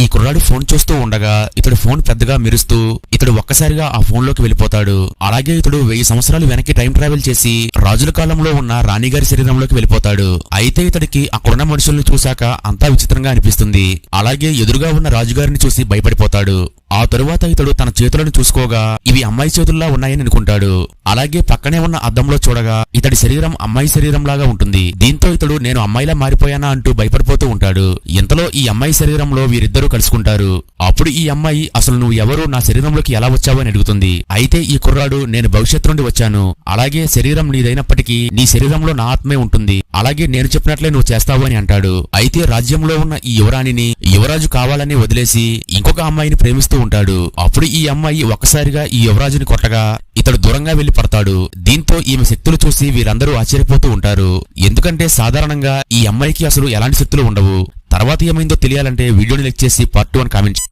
ఈ కుర్రాడు ఫోన్ చూస్తూ ఉండగా ఇతడు ఫోన్ పెద్దగా మెరుస్తూ ఇతడు ఒక్కసారిగా ఆ ఫోన్లోకి వెళ్ళిపోతాడు. అలాగే ఇతడు వెయ్యి సంవత్సరాలు వెనక్కి టైం ట్రావెల్ చేసి రాజుల కాలంలో ఉన్న రాణిగారి శరీరంలోకి వెళ్ళిపోతాడు. అయితే ఇతడికి అక్కడున్న మనుషుల్ని చూశాక అంతా విచిత్రంగా అనిపిస్తుంది. అలాగే ఎదురుగా ఉన్న రాజుగారిని చూసి భయపడిపోతాడు. ఆ తరువాత ఇతడు తన చేతులను చూసుకోగా ఇవి అమ్మాయి చేతుల్లా ఉన్నాయని అనుకుంటాడు. అలాగే పక్కనే ఉన్న అద్దంలో చూడగా ఇతడి శరీరం అమ్మాయి శరీరంలాగా ఉంటుంది. దీంతో ఇతడు నేను అమ్మాయిలా మారిపోయానా? అంటూ భయపడిపోతూ ఉంటాడు. ఇంతలో ఈ అమ్మాయి శరీరంలో వీరిద్దరూ కలుసుకుంటారు. అప్పుడు ఈ అమ్మాయి అసలు నువ్వు ఎవరు? నా శరీరంలోకి ఎలా వచ్చావు అని అడుగుతుంది. అయితే ఈ కుర్రాడు నేను భవిష్యత్తు నుండి వచ్చాను. అలాగే శరీరం నీదైనప్పటికీ నీ శరీరంలో నా ఆత్మే ఉంటుంది. అలాగే నేను చెప్పినట్లే నువ్వు చేస్తావు అని అంటాడు. అయితే రాజ్యంలో ఉన్న ఈ యువరాణిని యువరాజు కావాలని వదిలేసి ఇంకొక అమ్మాయిని ప్రేమిస్తూ ఉంటాడు. అప్పుడు ఈ అమ్మాయి ఒక్కసారిగా ఈ యువరాజుని కొట్టగా ఇతడు దూరంగా వెళ్ళి పడతాడు. దీంతో ఈమె శక్తులు చూసి వీరందరూ ఆశ్చర్యపోతూ ఉంటారు. ఎందుకంటే సాధారణంగా ఈ అమ్మాయికి అసలు ఎలాంటి శక్తులు ఉండవు. తర్వాత ఏమైందో తెలియాలంటే వీడియోని లెక్ చేసి పార్ట్ వన్ కామెంట్